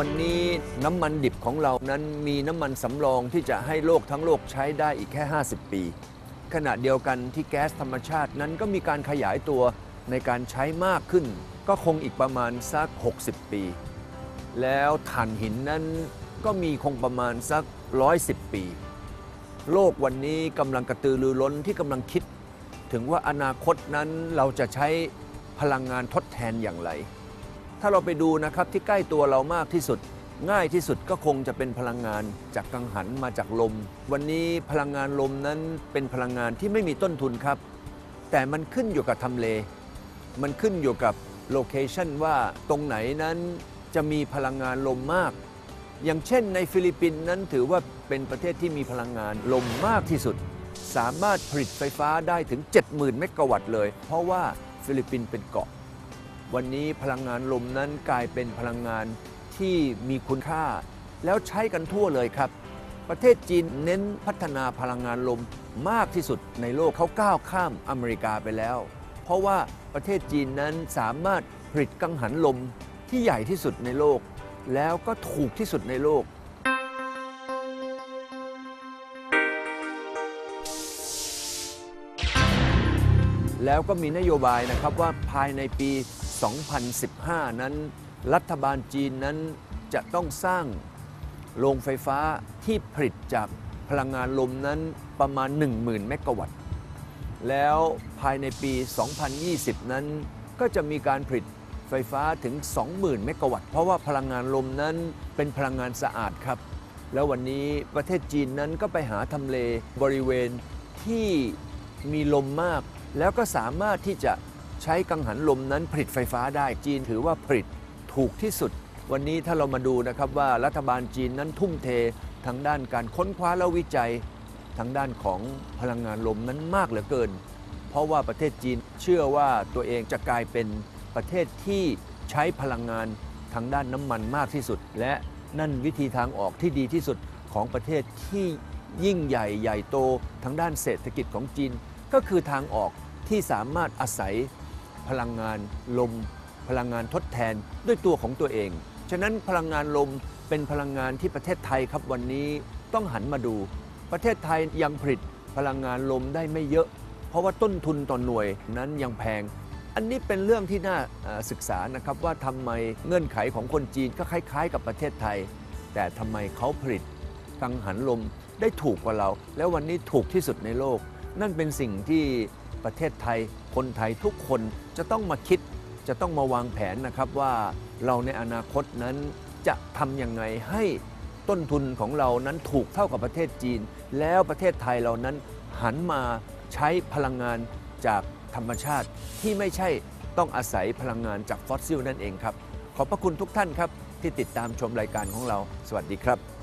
วันนี้น้ำมันดิบของเรานั้นมีน้ำมันสำรองที่จะให้โลกทั้งโลกใช้ได้อีกแค่ 50 ปี ขณะเดียวกันที่แก๊สธรรมชาตินั้นก็มีการขยายตัวในการใช้มากขึ้น ก็คงอีกประมาณสัก 60 ปี แล้วถ่านหินนั้นก็มีคงประมาณสัก 110 ปี โลกวันนี้กำลังกระตือรือร้นที่กำลังคิด ถึงว่าอนาคตนั้นเราจะใช้พลังงานทดแทนอย่างไร ถ้าเราไปดูนะครับที่ใกล้ตัวเรามากที่สุด ง่ายที่สุดก็คงจะเป็นพลังงานจากกังหันมาจากลม วันนี้พลังงานลมนั้นเป็นพลังงานที่ไม่มีต้นทุนครับ แต่มันขึ้นอยู่กับทำเล มันขึ้นอยู่กับโลเคชันว่าตรงไหนนั้นจะมีพลังงานลมมาก อย่างเช่นในฟิลิปปินส์นั้นถือว่าเป็นประเทศที่มีพลังงานลมมากที่สุด สามารถผลิตไฟฟ้าได้ถึง 70,000 เมกะวัตต์เลย เพราะว่าฟิลิปปินส์เป็นเกาะ วันนี้พลังงานลมนั้นกลายเป็นพลังงานที่มีคุณค่า แล้วใช้กันทั่วเลยครับ ประเทศจีนเน้นพัฒนาพลังงานลมมากที่สุดในโลกเขาก้าวข้ามอเมริกาไปแล้ว เพราะว่าประเทศจีนนั้นสามารถผลิตกังหันลมที่ใหญ่ที่สุดในโลก แล้วก็ถูกที่สุดในโลกแล้วก็มีนโยบายนะครับว่าภายในปี 2015 นั้น รัฐบาลจีนนั้นจะต้องสร้างโรงไฟฟ้าที่ผลิตจากพลังงานลมนั้นประมาณ 10,000 เมกะวัตต์ แล้วภายในปี 2020 นั้นก็จะมีการผลิตไฟฟ้าถึง 20,000 เมกะวัตต์ เพราะว่าพลังงานลมนั้นเป็นพลังงานสะอาดครับ แล้ววันนี้ประเทศจีนนั้นก็ไปหาทำเลบริเวณที่มีลมมาก แล้วก็สามารถที่จะ ใช้กังหันลมนั้นผลิตไฟฟ้าได้จีนถือว่าผลิตถูกที่สุด วันนี้ถ้าเรามาดูนะครับว่ารัฐบาลจีนนั้นทุ่มเททางด้านการค้นคว้าและวิจัย ทางด้านของพลังงานลมนั้นมากเหลือเกิน เพราะว่าประเทศจีนเชื่อว่าตัวเองจะกลายเป็นประเทศที่ใช้พลังงานทางด้านน้ำมันมากที่สุด และนั่นวิธีทางออกที่ดีที่สุดของประเทศที่ยิ่งใหญ่ใหญ่โตทางด้านเศรษฐกิจของจีน ก็คือทางออกที่สามารถอาศัย พลังงานลม พลังงานทดแทนด้วยตัวของตัวเอง ฉะนั้นพลังงานลมเป็นพลังงานที่ประเทศไทยครับวันนี้ต้องหันมาดู ประเทศไทยยังผลิตพลังงานลมได้ไม่เยอะ เพราะว่าต้นทุนต่อหน่วยนั้นยังแพง อันนี้เป็นเรื่องที่น่าศึกษานะครับว่าทำไมเงื่อนไขของคนจีนก็คล้ายๆ กับประเทศไทย แต่ทำไมเขาผลิตกังหันลมได้ถูกกว่าเรา แล้ววันนี้ถูกที่สุดในโลก นั่นเป็นสิ่งที่ ประเทศไทย คนไทยทุกคนจะต้องมาคิด จะต้องมาวางแผนนะครับว่าเราในอนาคตนั้นจะทำยังไงให้ต้นทุนของเรานั้นถูกเท่ากับประเทศจีน แล้วประเทศไทยเรานั้นหันมาใช้พลังงานจากธรรมชาติที่ไม่ใช่ต้องอาศัยพลังงานจากฟอสซิลนั่นเองครับ ขอบพระคุณทุกท่านครับที่ติดตามชมรายการของเรา สวัสดีครับ